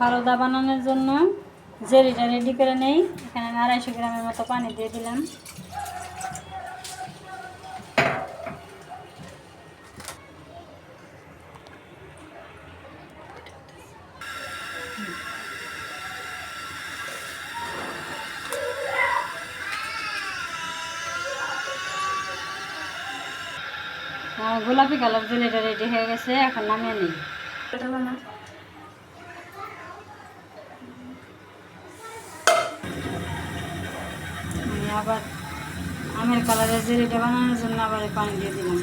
ফালুদা বানানোর জন্য জেলিটা রেডি করে নেই। এখানে আমি আড়াইশো গ্রামের মতো পানি দিয়ে দিলাম। গোলাপি কালার জেলিটা রেডি হয়ে গেছে, এখন নামিয়ে নিই। আবার আমের কালারের জেলিটা বানানোর জন্য আবার পানি দিয়ে দিলাম।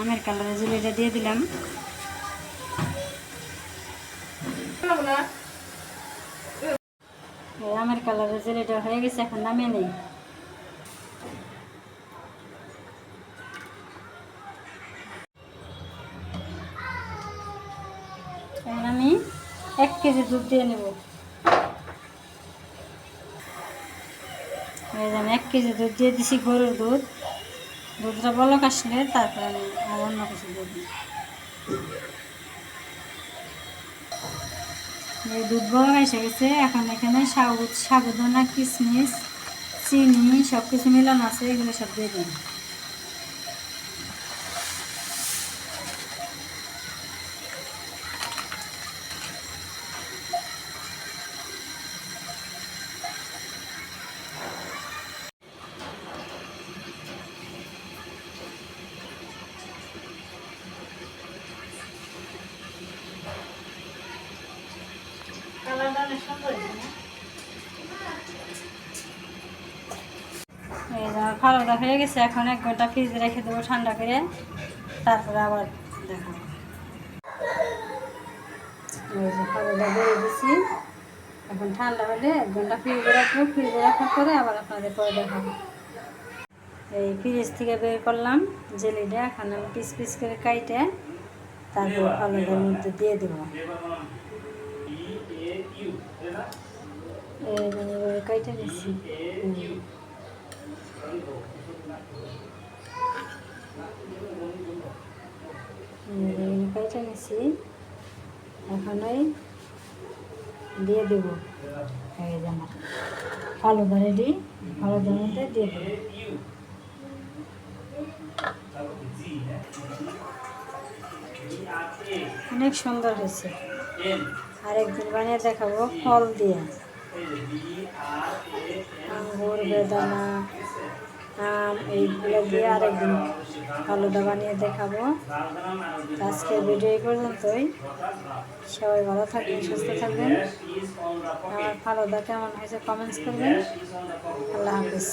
আমের কালারের জেলিটা দিয়ে দিলাম। আমের কালারের জেলিটা হয়ে গেছে, এখন নামিয়ে নেই এখন আমি এক কেজি দুধ দিয়ে নেব। এক কেজি দুধ দিয়ে দিছি গরুর দুধ। দুধটা বলক আসলে তারপরে আমি অন্য কিছু দিই। এই দুধ বলক এসে গেছে। এখন এখানে সাবু সাবুদানা কিশমিশ চিনি সব কিছু মিলানো আছে, এগুলো সব দিয়ে দিন কালারটা অনেক সুন্দর হয়েছে না? এই যে আমার ফালুদা হয়ে গেছে এখন এক ঘণ্টা ফ্রিজে রেখে দেবো ঠান্ডা করে। তারপরে আবার দেখাবো। এই যে ফালুদা বেড়ে এখন ঠান্ডা হলে এক ঘণ্টা ফ্রিজে রাখব ফ্রিজে রাখার পরে আবার আপনাদের পরে দেখাবো। এই ফ্রিজ থেকে বের করলাম জেলিটা এখন আমি পিস পিস করে কাইটে তারপর ফালুদার মধ্যে দিয়ে দেবো। কাইটে হুম। কাইটা নিছি এখন দিয়ে দেব এই যে আমার ফালুদা রেডি ফালুদার মধ্যে দিয়ে দেবো অনেক সুন্দর হয়েছে আরেকদিন বানিয়ে দেখাবো, ফল দিয়ে। আঙ্গুর, বেদানা, আম, এইগুলো দিয়ে আরেকদিন ফালুদা বানিয়ে দেখাবো। আজকে ভিডিও এই পর্যন্তই। সবাই ভালো থাকবেন, সুস্থ থাকবেন। আমার ফালুদা কেমন হয়েছে কমেন্টস করবেন। আল্লাহ হাফিজ।